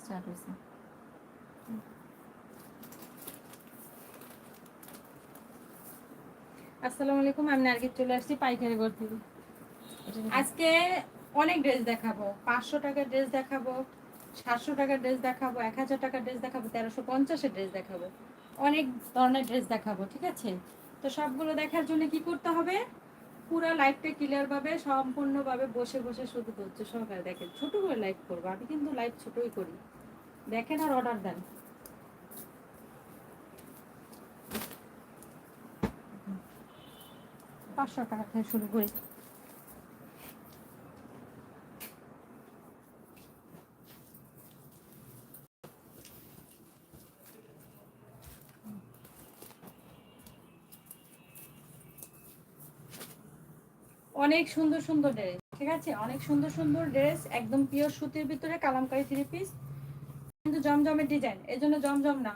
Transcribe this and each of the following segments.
Start হয়েছে আসসালামু আলাইকুম, আমি নার্গিস চলে আসছি পাইকারি ঘর থেকে। আজকে অনেক ড্রেস দেখাবো। পাঁচশো টাকার ড্রেস দেখাবো, সাতশো টাকার ড্রেস দেখাবো, এক হাজার টাকার ড্রেস দেখাবো, তেরোশো পঞ্চাশের ড্রেস দেখাবো। অনেক ধরনের ড্রেস দেখাবো, ঠিক আছে? তো সবগুলো দেখার জন্য কি করতে হবে? পুরো লাইফটা ক্লিয়ার ভাবে সম্পূর্ণভাবে বসে বসে শুধু করছে সহকারে দেখেন ছোট করে লাইফ করব। আমি কিন্তু লাইফ ছোটই করি। দেখেন আর অর্ডার দেন। পাঁচশো টাকা থেকে শুরু করি। অনেক সুন্দর সুন্দর ড্রেস ঠিক আছে? অনেক সুন্দর সুন্দর ড্রেস একদম পিওর সুতির ভিতরে কালামকারি থ্রি পিস কিন্তু জমজমের ডিজাইন এই জন্য জমজম না।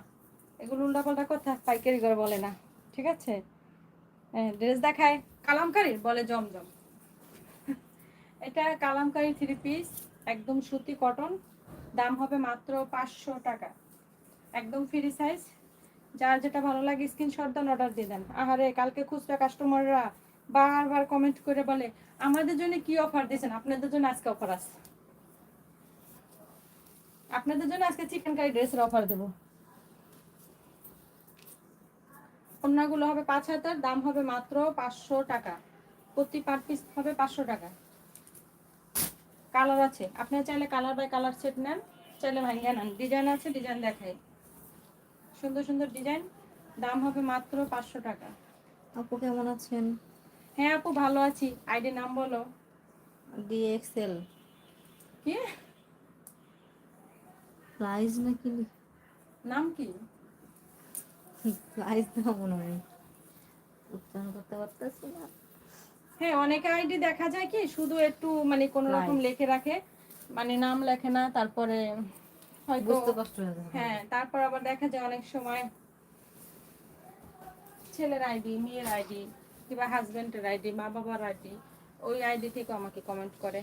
এগুলো উল্টাপাল্টা কথা, পাইকারি করে বলে না, ঠিক আছে? ড্রেস দেখায় কালামকারি বলে জমজম। এটা কালামকারি থ্রি পিস একদম সুতি কটন দাম হবে মাত্র পাঁচশো টাকা। একদম ফ্রি সাইজ যার যেটা ভালো লাগে স্ক্রিনশট দেন অর্ডার দিয়ে দেন। আহারে, কালকে খুচরা কাস্টমাররা বারবার কমেন্ট করে বলে, আমাদের জন্য কি অফার দিয়েছেন? আপনাদের জন্য আজকে অফার আছে আপনাদের জন্য আজকে চিকেন কারি ড্রেসের অফার দেবো। কন্যাগুলো হবে পাঁচ হাজার, দাম হবে মাত্র পাঁচশো টাকা। প্রতি পার পিস হবে পাঁচশো টাকা। কালার আছে। আপনারা চাইলে কালার বাই কালার সেট নেন, চাইলে ভাঙিয়ে নেন। ডিজাইন আছে ডিজাইন দেখাই। সুন্দর সুন্দর ডিজাইন দাম হবে মাত্র পাঁচশো টাকা। আপু, কেমন আছেন? হ্যাঁ আপু ভালো আছি। আইডি নাম বলো। ডিএক্সএল। কি? প্রাইস নাকি নাম কি? প্রাইস না মনে হয়। উচ্চারণ করতে পারতেছি না। হ্যাঁ অনেকে আইডি দেখা যায় কি শুধু একটু মানে কোন রকম. লেখে রাখে। মানে নাম লেখে না তারপরে হয়তো বুঝতে কষ্ট হয়ে যাবে। হ্যাঁ তারপর আবার দেখা যায় অনেক সময় ছেলের আইডি মেয়ের আইডি। কিংবা হাজবেন্ডের আইডি মা বাবার আইডি ওই আইডি থেকে আমাকে কমেন্ট করে।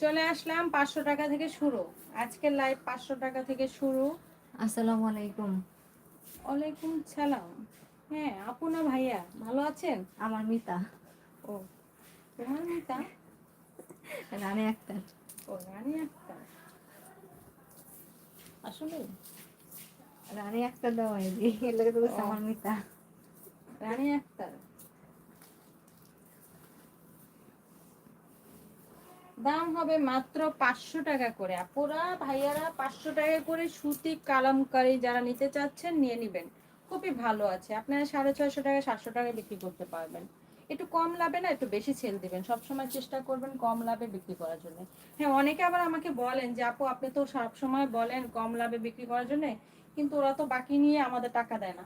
চলে আসলাম পাঁচশো টাকা থেকে শুরু। আজকের লাইভ পাঁচশো টাকা থেকে শুরু। আসসালামু আলাইকুম। ওয়ালাইকুম সালাম। হ্যাঁ আপু না ভাইয়া? ভালো আছেন? আমার মিতা। ও তোমার মিতা? রানী আক্তার। ও রানী আক্তার। আসলে রানী আক্তার দাও এর লাগে তো। আমার মিতা রানী আক্তার। দাম হবে মাত্র পাঁচশো টাকা করে। আপুরা ভাইয়ারা পাঁচশো টাকা করে সুতি কালামকারি যারা নিতে চাচ্ছেন নিয়ে নিবেন। খুবই ভালো আছে। আপনারা সাড়ে ছয়শো টাকা সাতশো টাকা বিক্রি করতে পারবেন। একটু কম লাভে না একটু বেশি সেল দিবেন। সবসময় চেষ্টা করবেন কম লাভে বিক্রি করার জন্য। হ্যাঁ অনেকে আবার আমাকে বলেন যে আপু আপনি তো সবসময় বলেন কম লাভে বিক্রি করার জন্য। কিন্তু ওরা তো বাকি নিয়ে আমাদের টাকা দেয় না।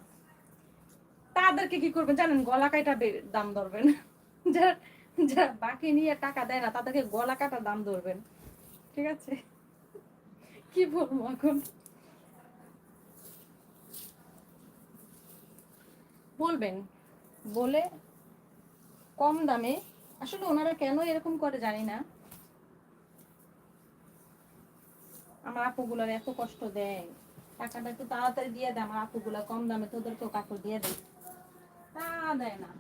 তাদেরকে কি করবেন জানেন? গলা কাটা দাম ধরবেন। যারা যারা বাকি নিয়ে টাকা দেয় না, তাদেরকে গলা কাটা দাম ধরবেন। ঠিক আছে? কি বলব এখন? বলবেন। বলে কম দামে। আসলে ওনারা কেন এরকম করে জানি না। আমার আপুগুলার এত কষ্ট দেয়। টাকাটা একটু তাড়াতাড়ি দিয়ে দেয় আমার আপুগুলা কম দামে তোদেরকেও কাপড় দিয়ে দেয় তা দেয় না।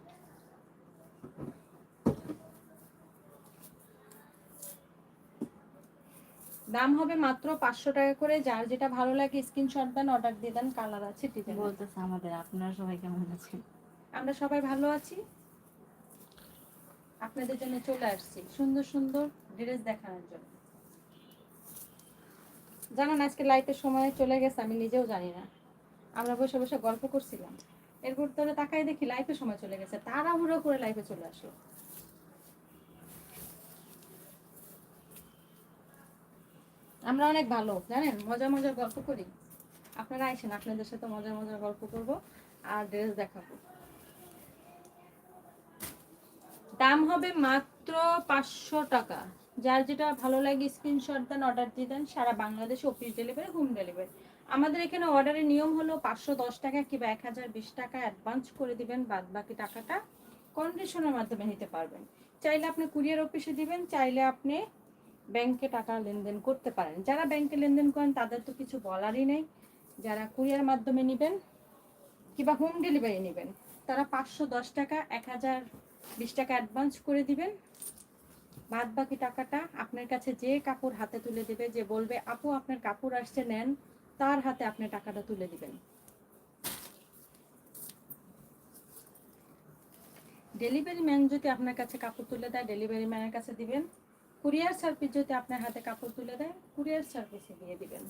দাম হবে মাত্র পাঁচশো টাকা করে যার যেটা ভালো লাগে স্ক্রিনশট দেন অর্ডার দিয়ে দেন কালার আছে ডিজাইন বলতেছে আমাদের আপনারা সবাই কেমন আছেন? আমরা সবাই ভালো আছি। আপনাদের জন্য চলে আসছি। সুন্দর সুন্দর ড্রেস দেখানোর জন্য। জানেন আজকে লাইটের সময় চলে গেছে, আমি নিজেও জানি না। আমরা বসে বসে গল্প করছিলাম। এরপর তোরা তাকাই দেখি লাইফের সময় চলে গেছে, তাড়াহুড়ো করে লাইফে চলে আসলো। আমরা অনেক ভালো, জানেন? মজা মজার গল্প করি। আপনারা আইসেন, আপনাদের সাথে মজার মজার গল্প করব আর ড্রেস দেখাবো। দাম হবে মাত্র পাঁচশো টাকা। যার যেটা ভালো লাগে স্ক্রিনশট দেন অর্ডার দিয়ে দেন, সারা বাংলাদেশে অফিস ডেলিভারি হোম ডেলিভারি আমাদের এখানে অর্ডারের নিয়ম হলো পাঁচশো দশ টাকা কিংবা এক হাজার বিশ টাকা অ্যাডভান্স করে দিবেন বাদ বাকি টাকাটা কন্ডিশনের মাধ্যমে নিতে পারবেন। চাইলে আপনি কুরিয়ার অফিসে দিবেন, চাইলে আপনি ব্যাংকে টাকা লেনদেন করতে পারেন। যারা ব্যাংকে লেনদেন করেন, তাদের তো কিছু বলারই নেই। যারা কুরিয়ার মাধ্যমে নেবেন কিংবা হোম ডেলিভারি নেবেন, তারা পাঁচশো দশ টাকা, এক হাজার বিশ টাকা অ্যাডভান্স করে দিবেন। বাদ বাকি টাকাটা আপনার কাছে যে কাপড় হাতে তুলে দেবে, যে বলবে, আপু, আপনার কাপড় আসছে, নেন। তার হাতে আপনি টাকাটা তুলে দিবেন। ডেলিভারি ম্যান যদি আপনার কাছে কাপড় তুলে দেয় ডেলিভারি ম্যানের কাছে দিবেন। কুরিয়ার সার্ভিস যদি আপনার হাতে কাপড় তুলে দেয় কুরিয়ার সার্ভিসে দিয়ে দিবেন।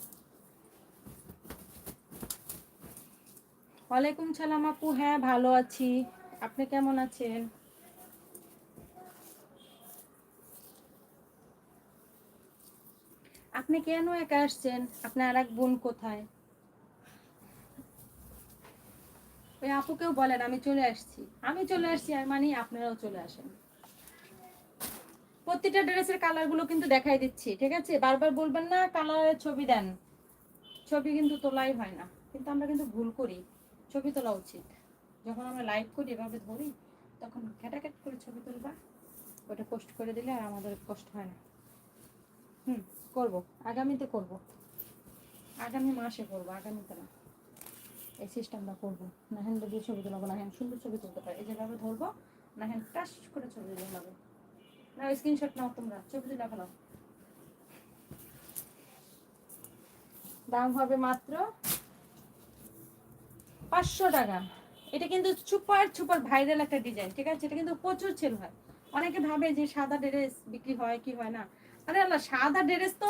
ওয়ালাইকুম সালাম আপু। হ্যাঁ ভালো আছি। আপনি কেমন আছেন? আপনি কেন একা আসছেন? আপনার আর এক বোন কোথায়? ওই আপুকেও বলেন, আমি চলে আসছি। আমি চলে আসছি, আর মানে আপনারাও চলে আসেন। প্রতিটা ড্রেসের কালারগুলো কিন্তু দেখাই দিচ্ছি, ঠিক আছে? বারবার বলবেন না কালারের ছবি দেন। ছবি কিন্তু তোলাই হয় না। কিন্তু আমরা কিন্তু ভুল করি। ছবি তোলা উচিত। যখন আমরা লাইভ করি, এভাবে ধরি, তখন ঘ্যাটাঘ্যাট করে ছবি তুলবা। ওটা পোস্ট করে দিলে আর আমাদের কষ্ট হয় না। হুম, করব। আগামীতে করব। আগামী মাসে করব, আগামীতে না। এই সিস্টেমটা করব। না হ্যান্ড দিয়ে ছবি তোলাবো না হ্যান্ড সুন্দর ছবি তুলতে পারে। এই যেভাবে ধরবো না হ্যান্ড টাচ করে ছবি তুলে হবে না স্ক্রিনশট নাও তোমরা। ছবি তুলে ফেলাও দাম হবে মাত্র পাঁচশো টাকা। এটা কিন্তু সুপার সুপার ভাইরাল একটা ডিজাইন ঠিক আছে? এটা কিন্তু প্রচুর সেল হয়। অনেকে ভাবে যে সাদা ড্রেস বিক্রি হয়, কি হয় না? আরে আল্লাহ, সাদা ড্রেস তো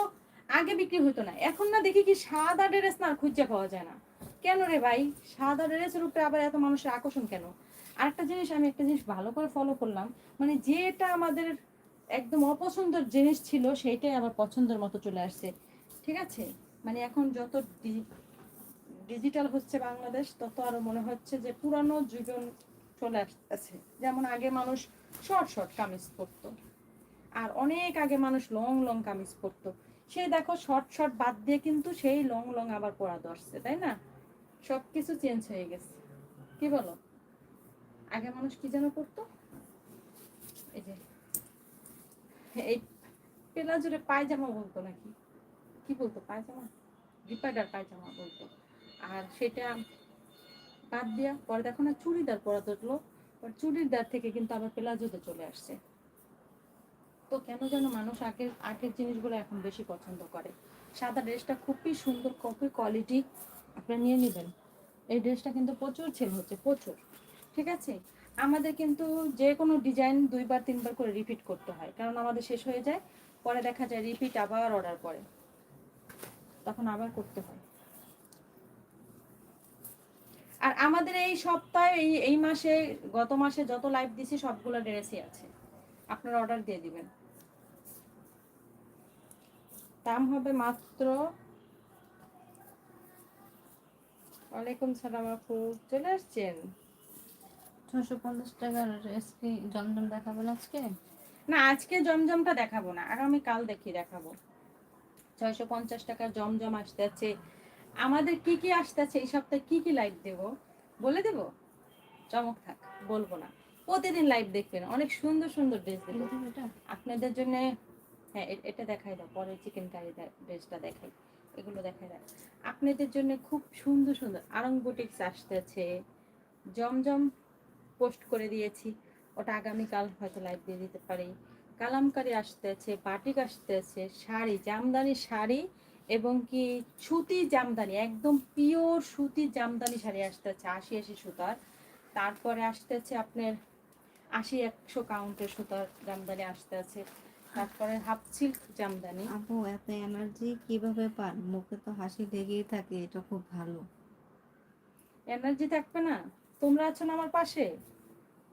আগে বিক্রি হতো না। এখন না দেখি কি সাদা ড্রেস না আর খুঁজে পাওয়া যায় না। কেন রে ভাই? সাদা ড্রেসের উপরে আবার এত মানুষের আকর্ষণ কেন? আরেকটা জিনিস, আমি একটা জিনিস ভালো করে ফলো করলাম। মানে যেটা আমাদের একদম অপছন্দের জিনিস ছিল, সেইটাই আবার পছন্দের মতো চলে আসছে। ঠিক আছে? মানে এখন যত ডিজিটাল হচ্ছে বাংলাদেশ, তত আরও মনে হচ্ছে যে পুরানো জীবন চলে আসতেছে যেমন আগে মানুষ শর্ট শর্ট কামিজ পরতো। আর অনেক আগে মানুষ লং লং কামিজ পরতো। সেই দেখো শর্ট শর্ট বাদ দিয়ে কিন্তু সেই লং লং আবার পরা ধরছে, তাই না? সব কিছু চেঞ্জ হয়ে গেছে। কি বলো? আগে মানুষ কি যেন পরতো? এই যে, এই পেলাজুরে পায়জামা বলতো নাকি? কি বলতো, পায়জামা? রিপাইডার পায়জামা বলতো। আর সেটা বাদ দিয়া, পরে দেখো না চুড়িদার পরা ধরলো চুড়িদার থেকে কিন্তু আবার পেলাজোতে চলে আসছে। তো কেন যেন মানুষ আগের আগের জিনিসগুলো এখন বেশি পছন্দ করে? সাদা ড্রেসটা খুবই সুন্দর কপি কোয়ালিটি আপনি নিয়ে নেবেন। এই ড্রেসটা কিন্তু প্রচুর সেল হচ্ছে, প্রচুর। ঠিক আছে? আমাদের কিন্তু যে কোনো ডিজাইন দুইবার, তিনবার করে রিপিট করতে হয়। কারণ আমাদের শেষ হয়ে যায়, পরে দেখা যায় রিপিট আবার অর্ডার করে। তখন আবার করতে হয়। আর আমাদের এই সপ্তাহে, এই এই মাসে, গত মাসে যত লাইভ দিছি, সবগুলো ড্রেসই আছে। আপনারা অর্ডার দিয়ে দিবেন। দাম হবে মাত্র ওয়ালাইকুম সালাম আপু চলে আসছেন? ছশো পঞ্চাশ টাকার ড্রেস কি জমজম দেখাবেন আজকে? না আজকে জমজমটা দেখাবো না আগামী কাল দেখি দেখাবো। ছয়শো পঞ্চাশ টাকার জমজম আসতে আছে আমাদের কি কি আসতে আছে এই সপ্তাহে কি কি লাইভ দেব? বলে দেব? চমক থাক বলব না। প্রতিদিন লাইভ দেখবেন অনেক সুন্দর সুন্দর ড্রেস দেবো এটা। আপনাদের জন্য হ্যাঁ এটা দেখাই দাও, পরে চিকেন কারি ড্রেসটা দেখাই, এগুলো দেখাই দাও। আপনাদের জন্য খুব সুন্দর সুন্দর আরং আসতেছে। জমজম পোস্ট করে দিয়েছি, ওটা আগামীকাল হয়তো লাইভ দিয়ে দিতে পারি। কালামকারি আসতেছে বাটিক আসতেছে, শাড়ি, জামদানি শাড়ি এবং কি সুতি জামদানি, একদম পিওর সুতি জামদানি শাড়ি আসতেছে, আশি আশি সুতার। তারপরে আসতেছে আপনার আশি, একশো কাউন্টের সুতার জামদানি আসতে আছে তারপরে হাফ সিল্ক জামদানি। আপু এত এনার্জি কীভাবে পান? মুখে তো হাসি লেগেই থাকে এটা খুব ভালো। এনার্জি থাকবে না? তোমরা আছো না আমার পাশে?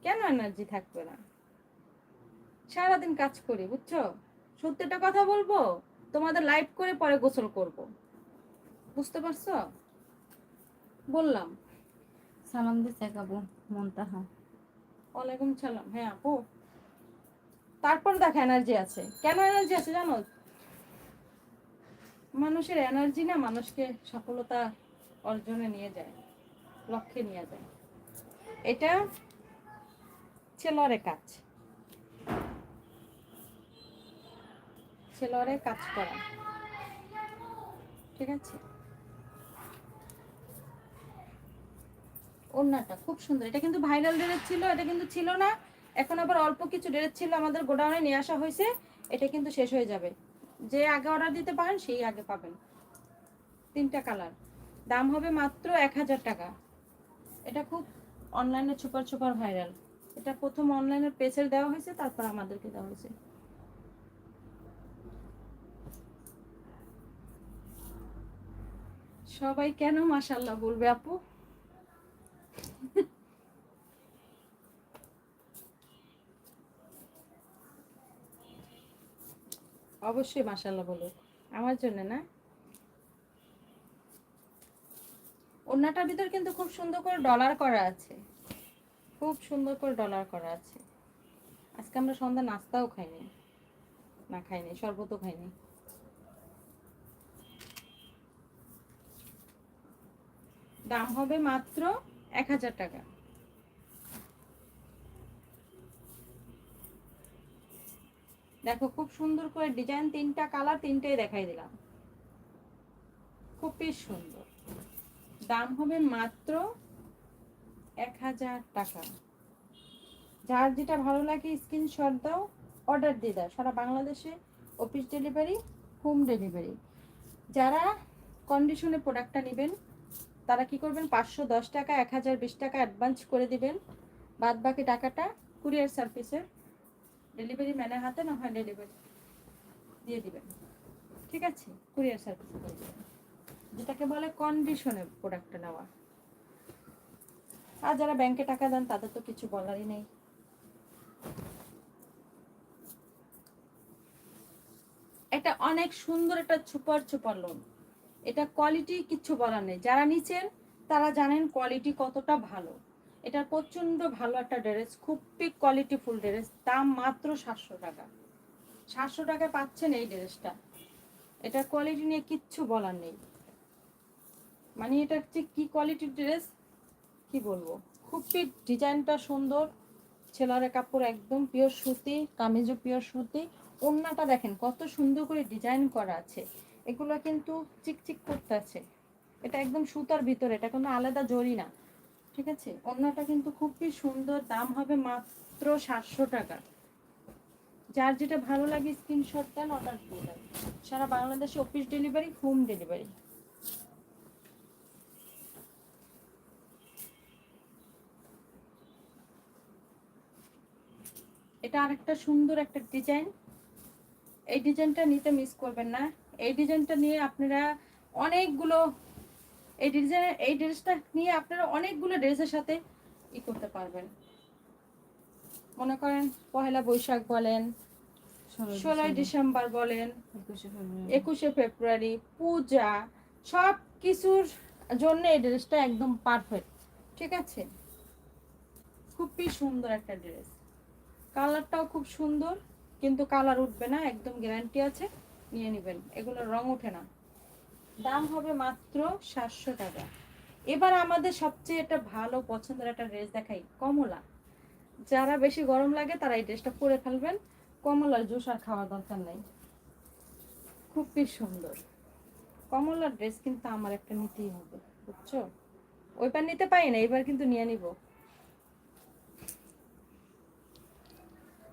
কেন এনার্জি থাকবে না? সারাদিন কাজ করি বুঝছ? সত্যিটা কথা বলব তোমাদের লাইভ করে পরে গোসল করব। বুঝতে পারছ? বললাম। সালাম দিতে কাবু মনটাহা ওয়ালাইকুম সালাম। হ্যাঁ আপু। তারপর দেখ এনার্জি আছে। কেন এনার্জি আছে জানো? মানুষের এনার্জি না মানুষকে সফলতা অর্জনে নিয়ে যায়, লক্ষ্যে নিয়ে যায়। এটা ছেলরে কাজ। সেলোয়ারে কাজ করা। ঠিক আছে? ওড়নাটা খুব সুন্দর। এটা কিন্তু ভাইরাল ড্রেস ছিল, এটা কিন্তু ছিল না। এখন আবার অল্প কিছু ড্রেস ছিল আমাদের গোডাউনে নিয়ে আসা হয়েছে, এটা কিন্তু শেষ হয়ে যাবে। যে আগে অর্ডার দিতে পারেন, সেই আগে পাবেন। তিনটা কালার দাম হবে মাত্র এক হাজার টাকা। এটা খুব অনলাইনে সুপার সুপার ভাইরাল এটা প্রথম অনলাইনে পেজের দেওয়া হয়েছে, তারপর আমাদেরকে দেওয়া হয়েছে। সবাই কেন মাশাল্লাহ বলবে আপু? অবশ্যই মাশাল্লাহ বলুক আমার জন্য না? ওড়নাটার ভিতর কিন্তু খুব সুন্দর করে ডলার করা আছে। খুব সুন্দর করে ডলার করা আছে। আজকে আমরা সন্ধ্যা নাস্তাও খাইনি। না, খাইনি, শরবতও খাইনি। দাম হবে মাত্র এক হাজার টাকা। দেখো, খুব সুন্দর করে ডিজাইন তিনটা কালার তিনটেই দেখাই দিলাম। খুবই সুন্দর। দাম হবে মাত্র এক হাজার টাকা। যার যেটা ভালো লাগে স্ক্রিনশট দাও অর্ডার দিয়ে দাও। সারা বাংলাদেশে অফিস ডেলিভারি হোম ডেলিভারি যারা কন্ডিশনে প্রোডাক্টটা নেবেন, তারা কি করবেন? পাঁচশো দশ টাকা, এক হাজার বিশ টাকা অ্যাডভান্স করে দিবেন। বাদ বাকি টাকাটা কুরিয়ার সার্ভিসের ডেলিভারি ম্যানের হাতে না হয় ডেলিভারি দিয়ে দিবেন। ঠিক আছে? কুরিয়ার সার্ভিসে যেটাকে বলে কন্ডিশনে প্রোডাক্টটা নেওয়া। আর যারা ব্যাংকে টাকা দেন, তাদের তো কিছু বলারই নেই। এটা অনেক সুন্দর একটা ছুপার ছুপার লোন এটা কোয়ালিটি কিচ্ছু বলার নেই। যারা নিচ্ছেন তারা জানেন কোয়ালিটি কতটা ভালো। এটা প্রচণ্ড ভালো একটা ড্রেস খুবই কোয়ালিটি ফুল ড্রেস, দাম মাত্র সাতশো টাকা। সাতশো টাকায় পাচ্ছেন এই ড্রেসটা। এটার কোয়ালিটি নিয়ে কিচ্ছু বলার নেই। মানে এটা হচ্ছে কি কোয়ালিটির ড্রেস, কি বলব? খুবই ডিজাইনটা সুন্দর ছেলারের কাপড় একদম পিওর সুতি, কামিজও পিওর সুতি। ওড়নাটা দেখেন, কত সুন্দর করে ডিজাইন করা আছে। এগুলো কিন্তু চিকচিক করতে আছে। এটা একদম সুতার ভিতরে, এটা কোনো আলাদা জরি না। ঠিক আছে? ওড়নাটা কিন্তু খুবই সুন্দর, দাম হবে মাত্র সাতশো টাকা। যার যেটা ভালো লাগে স্ক্রিনশট দেন অর্ডার দিয়ে দেন। সারা বাংলাদেশে অফিস ডেলিভারি হোম ডেলিভারি এটা আরেকটা সুন্দর একটা ডিজাইন এই ডিজাইনটা নিতে মিস করবেন না। এই ডিজাইনটা নিয়ে আপনারা অনেকগুলো এই ডিজাইনের এই ড্রেসটা নিয়ে আপনারা অনেকগুলো ড্রেসের সাথে ই করতে পারবেন। মনে করেন পহেলা বৈশাখ বলেন ষোলোই ডিসেম্বর। বলেন একুশে ফেব্রুয়ারি। পূজা সব কিছুর জন্য এই ড্রেসটা একদম পারফেক্ট ঠিক আছে? খুবই সুন্দর একটা ড্রেস কালারটাও খুব সুন্দর কিন্তু কালার উঠবে না একদম গ্যারান্টি আছে নিয়ে নেবেন। এগুলোর রং ওঠে না। দাম হবে মাত্র সাতশো টাকা। এবার আমাদের সবচেয়ে একটা ভালো পছন্দের একটা ড্রেস দেখাই, কমলা। যারা বেশি গরম লাগে তারা এই ড্রেসটা পরে ফেলবেন। কমলার জুস আর খাওয়ার দরকার নেই। খুবই সুন্দর। কমলার ড্রেস কিন্তু আমার একটা নিতেই হবে, বুঝছ? ওইবার নিতে পারি না এবার কিন্তু নিয়ে নিব।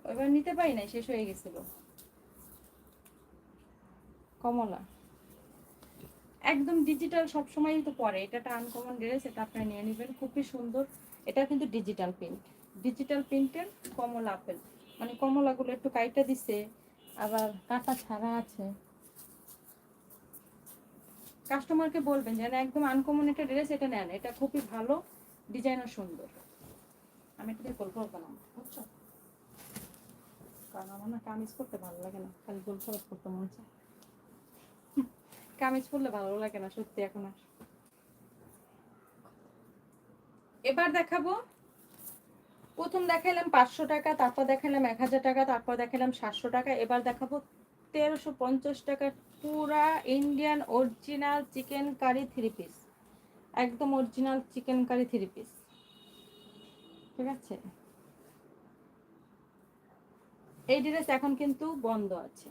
ওইবার নিতে পারি না শেষ হয়ে গেছিল। কমলা। একদম ডিজিটাল সব সবসময়ই তো পরে। এটা একটা আনকমন ড্রেস এটা আপনারা নিয়ে নেবেন। খুবই সুন্দর। এটা কিন্তু ডিজিটাল প্রিন্ট ডিজিটাল প্রিন্টের কমলা আপেল। মানে কমলাগুলো একটু কাইটা দিছে, আবার কাটা ছাড়া আছে। কাস্টমারকে বলবেন যেন একদম আনকমন একটা ড্রেস এটা নেন। এটা খুবই ভালো ডিজাইনও সুন্দর। আমি এটা দিয়ে গল্প বানাম বুঝছ? কারণ আমার না কামিজ করতে ভালো লাগে না। খালি গোল করতে মন চায়। কামিজ পরলে ভালো লাগে না, সত্যি এখন আর। এবার দেখাবো। প্রথম দেখাইলাম পাঁচশো টাকা, তারপর দেখালাম এক হাজার টাকা, তারপর দেখালাম সাতশো টাকা। এবার দেখাবো তেরোশো পঞ্চাশ টাকা পুরা Indian original chikankari three piece একদম original chikankari three piece ঠিক আছে? এই ড্রেস এখন কিন্তু বন্ধ আছে।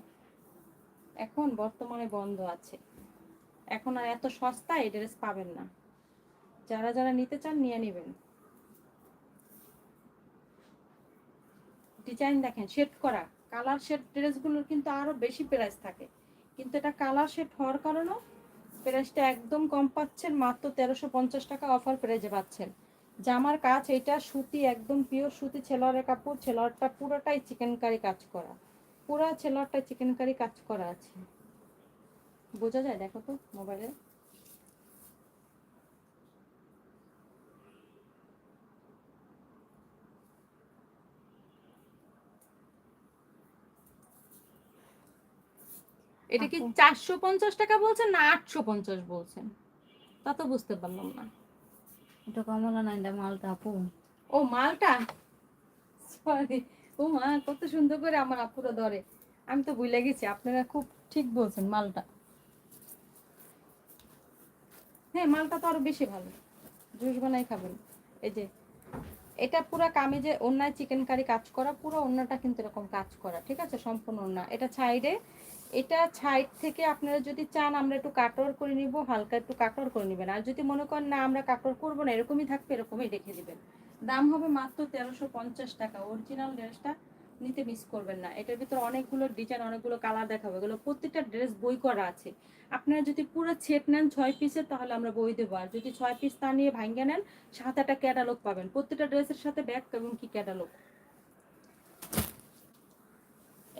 এখন বর্তমানে বন্ধ আছে। এখন আর এত সস্তা এই ড্রেস পাবেন না। যারা যারা নিতে চান, নিয়ে নেবেন। ডিজাইন দেখেন শেড করা। কালার শেড ড্রেসগুলোর কিন্তু আরও বেশি প্রাইস থাকে। কিন্তু এটা কালার শেড হওয়ার কারণেও প্রাইসটা একদম কম পাচ্ছেন, মাত্র তেরোশো পঞ্চাশ টাকা অফার প্রাইজে পাচ্ছেন। জামার কাজ এটা, সুতি, একদম পিওর সুতি, ছেলোয়ারের কাপড়, ছেলোয়ারটা পুরোটাই চিকেন কারি কাজ করা। পুরো ছেলোয়ারটা চিকেন কারি কাজ করা আছে। বোঝা যায় দেখো তো মোবাইলে। এটা কি আপু। চারশো পঞ্চাশ টাকা বলছেন না আটশো পঞ্চাশ বলছেন? তা তো বুঝতে পারলাম না। এটা কমলা না এটা মালটা আপু। ও মালটা? সরি ও মা কত সুন্দর করে আমার আপুরা ধরে। আমি তো ভুলে গেছি আপনারা খুব ঠিক বলছেন মালটা। হ্যাঁ মালটা তো আরও বেশি ভালো। জুস বানাই খাবেন। এই যে, এটা পুরো কামিজে অন্যায় চিকেন কারি কাজ করা, পুরো অন্যটা কিন্তু এরকম কাজ করা, ঠিক আছে? সম্পূর্ণ অন্য এটা সাইডে এটা সাইড থেকে আপনারা যদি চান, আমরা একটু কাটর করে নিব, হালকা একটু কাটর করে নেবেন। আর যদি মনে করেন, না, আমরা কাটর করব না, এরকমই থাকবে, এরকমই রেখে দিবেন। দাম হবে মাত্র তেরোশো পঞ্চাশ টাকা। অরিজিনাল ড্রেসটা নিতে মিস করবেন না। এটার ভিতরে অনেকগুলো ডিজাইন অনেকগুলো কালার দেখাবো। এগুলো প্রত্যেকটা ড্রেস বই করা আছে। আপনারা যদি পুরো সেট নেন ছয় পিসের তাহলে আমরা বই দেবো। আর যদি ছয় পিস তা নিয়ে ভাঙ্গে নেন, সাত একটা ক্যাটালগ পাবেন। প্রত্যেকটা ড্রেসের সাথে ব্যাগ এবং কি ক্যাটালগ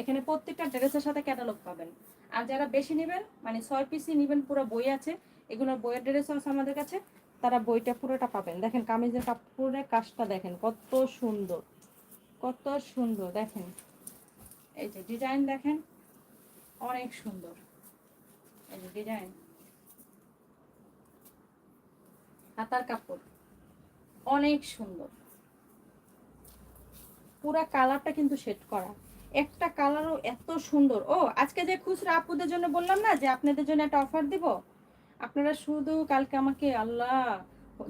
এখানে প্রত্যেকটা ড্রেসের সাথে ক্যাটালগ পাবেন। আর যারা বেশি নেবেন মানে ছয় পিসই নেবেন, পুরো বই আছে। এগুলোর বইয়ের ড্রেস আছে আমাদের কাছে। তারা বইটা পুরোটা পাবেন। দেখেন কামিজের কাপড়ের কাজটা দেখেন, কত সুন্দর। কত সুন্দর, দেখেন। এই যে ডিজাইন দেখেন, অনেক সুন্দর। এই যে ডিজাইন হাতার কাপড়, অনেক সুন্দর। পুরা কালারটা কিন্তু সেট করা। একটা কালারও এত সুন্দর। ও, আজকে যে খুচরা আপুদের জন্য বললাম না, যে আপনাদের জন্য একটা অফার দিব? আপনারা শুধু কালকে আমাকে আল্লাহ,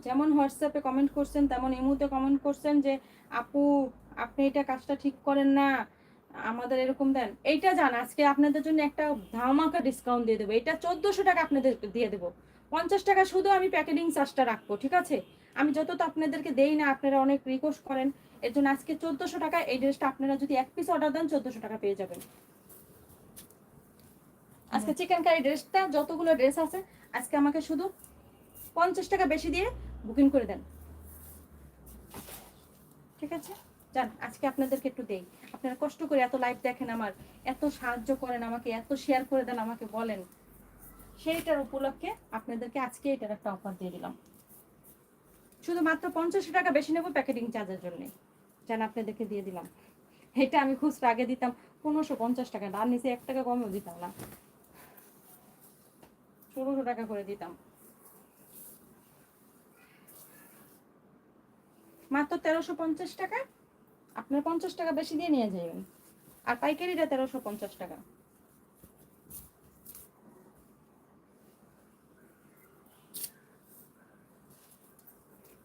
যেমন হোয়াটসঅ্যাপে কমেন্ট করছেন, তেমন ইমুতে কমেন্ট করছেন যে, আপু আপনি এটা কাজটা ঠিক করেন না আমাদের এরকম দেন। এইটা জান আজকে আপনাদের জন্য একটা ধামাকা ডিসকাউন্ট দিয়ে দেবো। এটা চোদ্দোশো টাকা আপনাদের দিয়ে দেবো। পঞ্চাশ টাকা শুধু আমি প্যাকেটিং চার্জটা রাখব ঠিক আছে? আমি যত তো আপনাদেরকে দেই না আপনারা অনেক রিকোয়েস্ট করেন। এর জন্য আজকে চোদ্দোশো টাকা এই ড্রেসটা আপনারা যদি এক পিস অর্ডার দেন চোদ্দোশো টাকা পেয়ে যাবেন। আজকে চিকেন কারি ড্রেসটা যতগুলো ড্রেস আছে আজকে আমাকে শুধু পঞ্চাশ টাকা বেশি দিয়ে বুকিং করে দেন। ঠিক আছে? যান, আজকে আপনাদেরকে একটু দেই। আপনারা কষ্ট করে এত লাইভ দেখেন আমার, এত সাহায্য করেন আমাকে, এত শেয়ার করে দেন আমাকে, বলেন। সেইটার উপলক্ষে আপনাদেরকে আজকে এটার একটা অফার দিয়ে দিলাম। শুধুমাত্র পঞ্চাশ টাকা বেশি নেব প্যাকেটিং চার্জের জন্য। যেন, আপনাদেরকে দিয়ে দিলাম। এটা আমি খুচরা আগে দিতাম, পনেরোশো পঞ্চাশ টাকা আর নিচে এক টাকা কমেও দিতাম না। ষোলোশো টাকা করে দিতাম। মাত্র তেরোশো পঞ্চাশ টাকা আপনার পঞ্চাশ টাকা বেশি দিয়ে নিয়ে যাবেন আর পাইকারিটা তেরোশো পঞ্চাশ টাকা।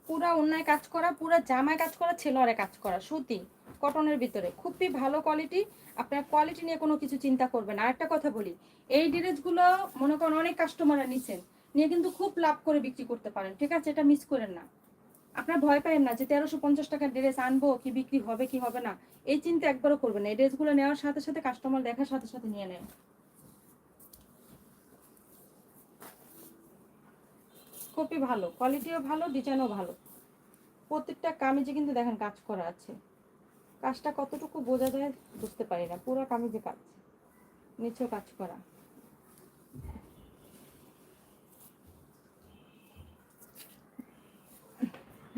পুরা অন্যায় কাজ করা, পুরা জামায় কাজ করা, ছেলোয়ারে কাজ করা সুতি কটনের ভিতরে। খুবই ভালো কোয়ালিটি আপনার কোয়ালিটি নিয়ে কোনো কিছু চিন্তা করবেন আর একটা কথা বলি, এই ড্রেসগুলো মনে করেন অনেক কাস্টমাররা নিছেন, নিয়ে কিন্তু খুব লাভ করে বিক্রি করতে পারেন, ঠিক আছে? এটা মিস করেন না। আপনার ভয় পাবেন না যে তেরোশো পঞ্চাশ টাকার ড্রেস আনব কি বিক্রি হবে, কি হবে না। এই চিন্তা একবারও করবেন না। এই ড্রেসগুলো নেওয়ার সাথে সাথে কাস্টমার দেখার সাথে সাথে নিয়ে নেয় খুবই ভালো কোয়ালিটিও ভালো ডিজাইনও ভালো। প্রত্যেকটা কামিজে কিন্তু দেখেন কাজ করা আছে। কাজটা কতটুকু বোঝা যায় বুঝতে পারি না। পুরো কামিজে কাজ, নিচেও কাজ করা।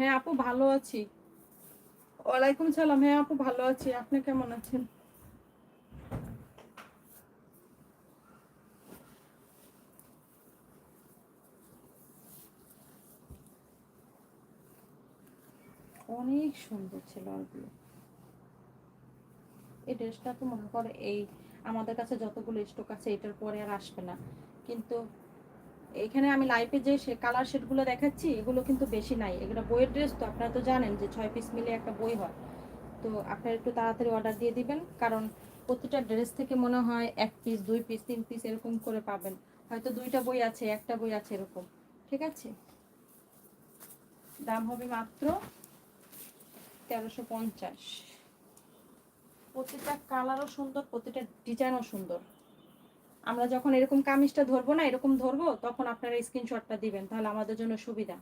হ্যাঁ আপু ভালো আছি। ওয়ালাইকুম সালাম। হ্যাঁ আপু ভালো আছি। আপনি কেমন আছেন? অনেক সুন্দর ছিল ওগুলো। এই ড্রেসটা তো মনে করে এই আমাদের কাছে যতগুলো স্টক আছে, এটার পরে আর আসবে না। কিন্তু এখানে আমি লাইভে যে সে কালার শেডগুলো দেখাচ্ছি, এগুলো কিন্তু বেশি নাই। এগুলো বইয়ের ড্রেস তো আপনারা তো জানেন যে ছয় পিস মিলে একটা বই হয়। তো আপনারা একটু তাড়াতাড়ি অর্ডার দিয়ে দিবেন, কারণ প্রতিটা ড্রেস থেকে মনে হয় এক পিস দুই পিস তিন পিস এরকম করে পাবেন। হয়তো দুইটা বই আছে, একটা বই আছে এরকম। ঠিক আছে? দাম হবে মাত্র তেরোশো পঞ্চাশ। প্রতিটা কালারও সুন্দর, প্রতিটা ডিজাইনও সুন্দর। আমরা যখন এরকম কামিজটা ধরবো না, এরকম ধরবো, তখন আপনারা স্ক্রিনশটটা দিবেন, তাহলে আমাদের জন্য সুবিধা।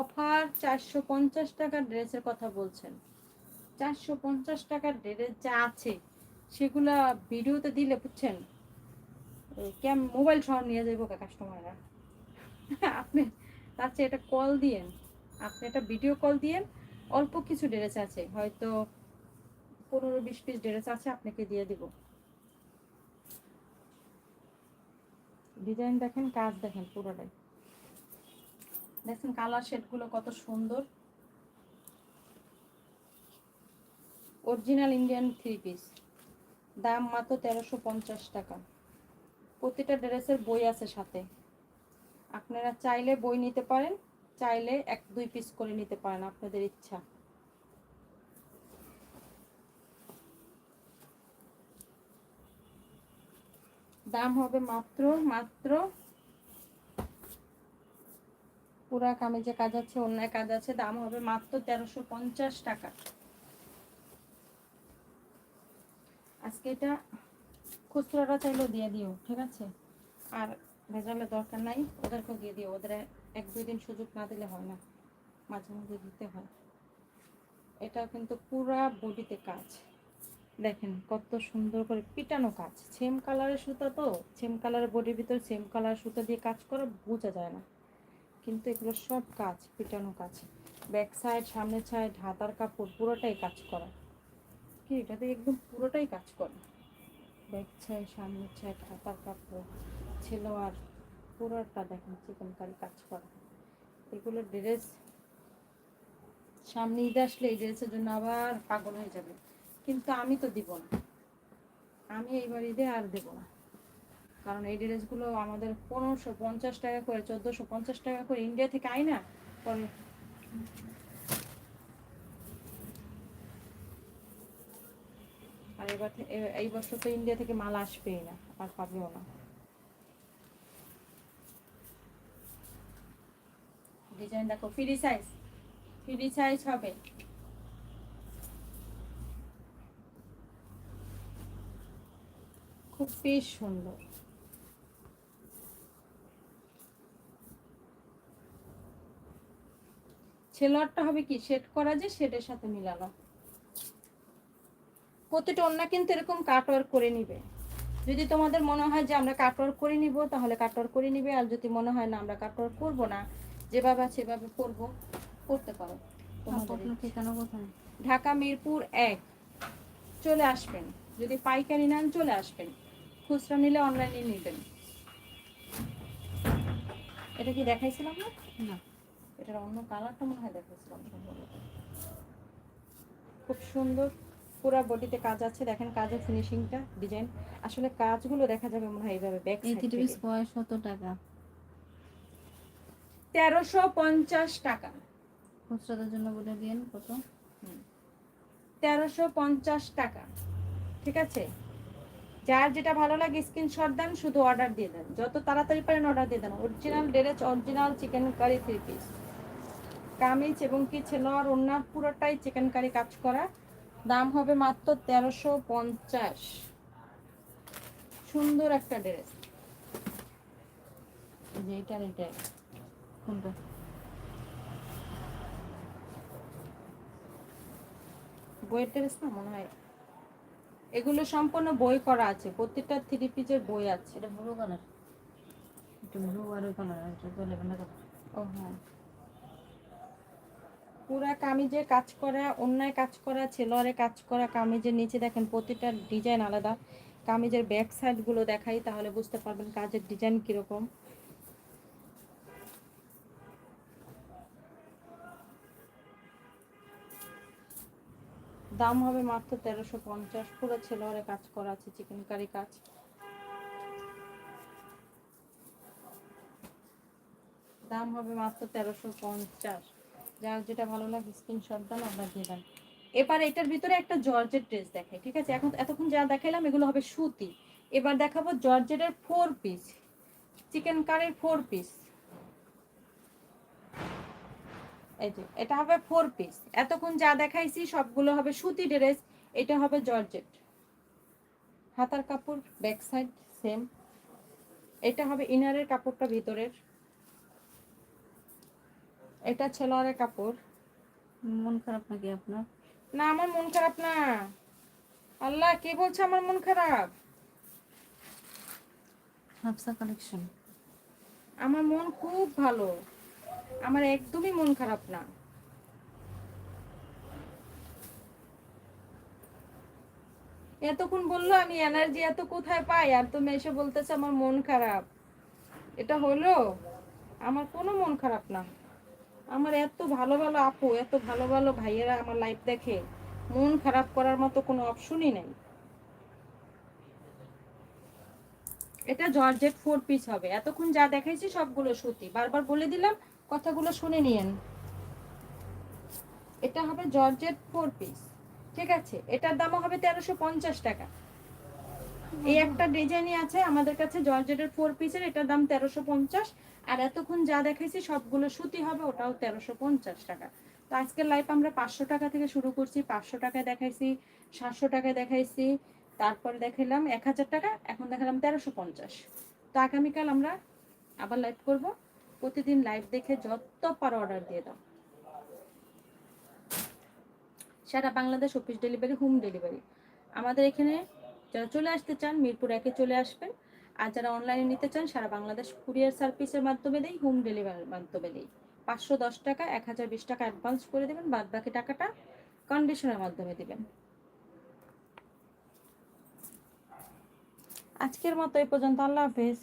অফার চারশো পঞ্চাশ টাকার ড্রেসের কথা বলছেন। চারশো পঞ্চাশ টাকার ড্রেস যা আছে, সেগুলা ভিডিওতে দিলে বুঝছেন? ক্যাম মোবাইল সহ নিয়ে যাইব কাস্টমাররা আপনি তার চেয়ে এটা কল দিয়েন। আপনি একটা ভিডিও কল দিয়েন। অল্প কিছু ড্রেস আছে। হয়তো পনেরো বিশ পিস ড্রেস আছে, আপনাকে দিয়ে দিব। ডিজাইন দেখেন, কাজ দেখেন পুরোটাই। দেখছেন কালার শেডগুলো কত সুন্দর। অরিজিনাল ইন্ডিয়ান থ্রি পিস দাম মাত্র তেরোশো পঞ্চাশ টাকা। প্রতিটা ড্রেসের বই আছে সাথে। আপনারা চাইলে বই নিতে পারেন, চাইলে এক, দুই পিস করে নিতে পারেন আপনাদের ইচ্ছা। দাম হবে মাত্র মাত্র পুরা কামিজে কাজ আছে, অন্যায় কাজ আছে, দাম হবে মাত্র তেরোশো পঞ্চাশ টাকা। আজকে এটা খুচরাটা চাইলেও দিয়ে দিও, ঠিক আছে? আর ভেজালের দরকার নাই, ওদেরকেও দিয়ে দিও, ওদের এক দুই দিন সুযোগ না দিলে হয় না, মাঝে মাঝে দিতে হয়। এটা কিন্তু পুরা বডিতে কাজ। দেখেন কত সুন্দর করে পিটানো কাজ। সেম কালারের সুতা তো, সেম কালারের বডির ভিতর সেম কালার সুতা দিয়ে কাজ করে বোঝা যায় না। কিন্তু এগুলো সব কাজ, পিটানো কাজ। ব্যাক সাইড, সামনের সাইড, হাতার কাপড়, পুরোটাই কাজ করা। কি এটাতে একদম পুরোটাই কাজ করে। ব্যাক সাইড সামনের সাইড হাতার কাপড় ছেলোয়ার পুরোটা দেখেন চিকনকারি কাজ করা। এগুলো ড্রেস, সামনে ঈদ আসলে এই ড্রেসের জন্য আবার পাগল হয়ে যাবে। কিন্তু আমি তো দিব না। আমি এইবার ঈদে আর দেব না। কারণ এই ড্রেসগুলো আমাদের পনেরোশো পঞ্চাশ টাকা করে, চোদ্দোশো পঞ্চাশ টাকা করে ইন্ডিয়া থেকে আয় না, পরে এবার এই বছর তো ইন্ডিয়া থেকে মাল আসবেই না, আর পাবেও না। ডিজাইন দেখো ফ্রি সাইজ ফ্রি সাইজ হবে। খুব বেশ সুন্দর। ছেলোয়ারটা হবে কি সেট করা যে সেটের সাথে মিলানো প্রতিটা অন্য কিন্তু এরকম কাটওয়ার্ক করে নিবে। যদি তোমাদের মনে হয় যে আমরা কাটওয়ার্ক করে নিব তাহলে কাটওয়ার্ক করে নিবে। আর যদি মনে হয় না আমরা কাটওয়ার্ক করব না যেভাবে আছে সেভাবে করব করতে পারো ঠিকানা কোথায়? ঢাকা মিরপুর এক। চলে আসবেন। যদি পাইকারি নেন চলে আসবেন। খুচরা নিলে অনলাইনে নেবেন। এটা কি দেখাইছিলাম না? না। এটার অন্য কালারটা মনে হয় দেখাইছিলাম। খুব সুন্দর। পুরা বডিতে কাজ আছে দেখেন কাজের ফিনিশিংটা ডিজাইন আসলে কাজগুলো দেখা যাবে মনে হয় এইভাবে ব্যাক এই থ্রি পিস বয়স কত টাকা? তেরোশো পঞ্চাশ টাকা। খুচরাদের জন্য বলে দিন কত? তেরোশো পঞ্চাশ টাকা। ঠিক আছে? যার যেটা ভালো লাগে স্ক্রিনশট দেন শুধু অর্ডার দিয়ে দেন। যত তাড়াতাড়ি পারেন অর্ডার দিয়ে দেন। Original dress original chikankari three piece kameez এবং কি ছেলোয়ার ওড়না পুরোটাই চিকেন কারি কাজ করা। দাম হবে মাত্র তেরোশো পঞ্চাশ। সুন্দর একটা ড্রেস। যে এটা কোনটা? বইয়ের ড্রেস না মনে হয়। এগুলো সম্পূর্ণ বই করা আছে। প্রত্যেকটা থ্রি পিসের বই আছে। এটা ব্লু কালার এটা ব্লু আর কালার এটা তো লেভেন্ডার কালার ও হ্যাঁ। পুরা কামিজে কাজ করা, অন্যায় কাজ করা ছেলরে কাজ করা কামিজের নিচে দেখেন প্রতিটা ডিজাইন আলাদা। কামিজের ব্যাক সাইডগুলো দেখাই, তাহলে বুঝতে পারবেন কাজের ডিজাইন কীরকম। দাম হবে মাত্র তেরোশো পঞ্চাশ, পুরো ছেলরে কাজ করা আছে চিকেন কারি কাজ। দাম হবে মাত্র তেরোশো পঞ্চাশ। যার যেটা ভালো লাগে স্ক্রিনশট দেন আমরা দিয়ে দেন। এবার এটার ভিতরে একটা জর্জেট ড্রেস দেখাই ঠিক আছে? এখন এতক্ষণ যা দেখাইলাম এগুলো হবে সুতি। এবার দেখাবো জর্জেটের ফোর পিস চিকেন কারের ফোর পিস এই যে, এটা হবে ফোর পিস এতক্ষণ যা দেখাইছি, সবগুলো হবে সুতি ড্রেস এটা হবে জর্জেট হাতার কাপড় ব্যাক সাইড সেম এটা হবে ইনারের কাপড়টা ভিতরের। এটা ছেলোয়ারের কাপড়। মন খারাপ নাকি আপনার? না আমার মন খারাপ না। আল্লাহ কে বলছে আমার মন খারাপ? হাফসা কালেকশন আমার মন খুব ভালো। আমার একদমই মন খারাপ না। এতক্ষণ বলল আমি এনার্জি এত কোথায় পাই? আর তুমি এসে বলতেছে আমার মন খারাপ। এটা হলো? আমার কোনো মন খারাপ না। আমার এত ভালো ভালো আপু, এত ভালো ভালো ভাইয়েরা আমার লাইফ দেখে, মন খারাপ করার মতো কোনো অপশনই নেই। এটা জর্জেট ফোর পিস হবে। এতক্ষণ যা দেখাইছি সবগুলো সুতি বারবার বলে দিলাম, কথাগুলো শুনে নিয়েন। এটা হবে জর্জেট ফোর পিস ঠিক আছে? এটার দামও হবে তেরোশো পঞ্চাশ টাকা। এই একটা ডিজাইনই আছে আমাদের কাছে জর্জেটের ফোর পিসের এটার দাম তেরোশো পঞ্চাশ। আর এতক্ষণ যা দেখাইছি সবগুলো সুতি হবে, ওটাও তেরোশো পঞ্চাশ টাকা। তো আজকের লাইফ আমরা পাঁচশো টাকা থেকে শুরু করছি, পাঁচশো টাকায় দেখাইছি, সাতশো টাকায় দেখাইছি, তারপরে দেখাইলাম এক হাজার টাকা, এখন দেখালাম তেরোশো পঞ্চাশ। তো আগামীকাল আমরা আবার লাইভ করব। প্রতিদিন লাইভ দেখে যত পারো অর্ডার দিয়ে দাও। সারা Bangladesh office delivery home delivery আমাদের এখানে যারা চলে আসতে চান, মিরপুর একে চলে আসবেন। আর যারা অনলাইনে নিতে চান, সারা বাংলাদেশ কুরিয়ার সার্ভিসের মাধ্যমে দেই হোম ডেলিভারির মাধ্যমে দেই। পাঁচশো দশ টাকা, এক হাজার বিশ টাকা অ্যাডভান্স করে দেবেন বাদ বাকি টাকাটা কন্ডিশনের মাধ্যমে দেবেন। আজকের মতো এই পর্যন্ত, আল্লাহ হাফেজ।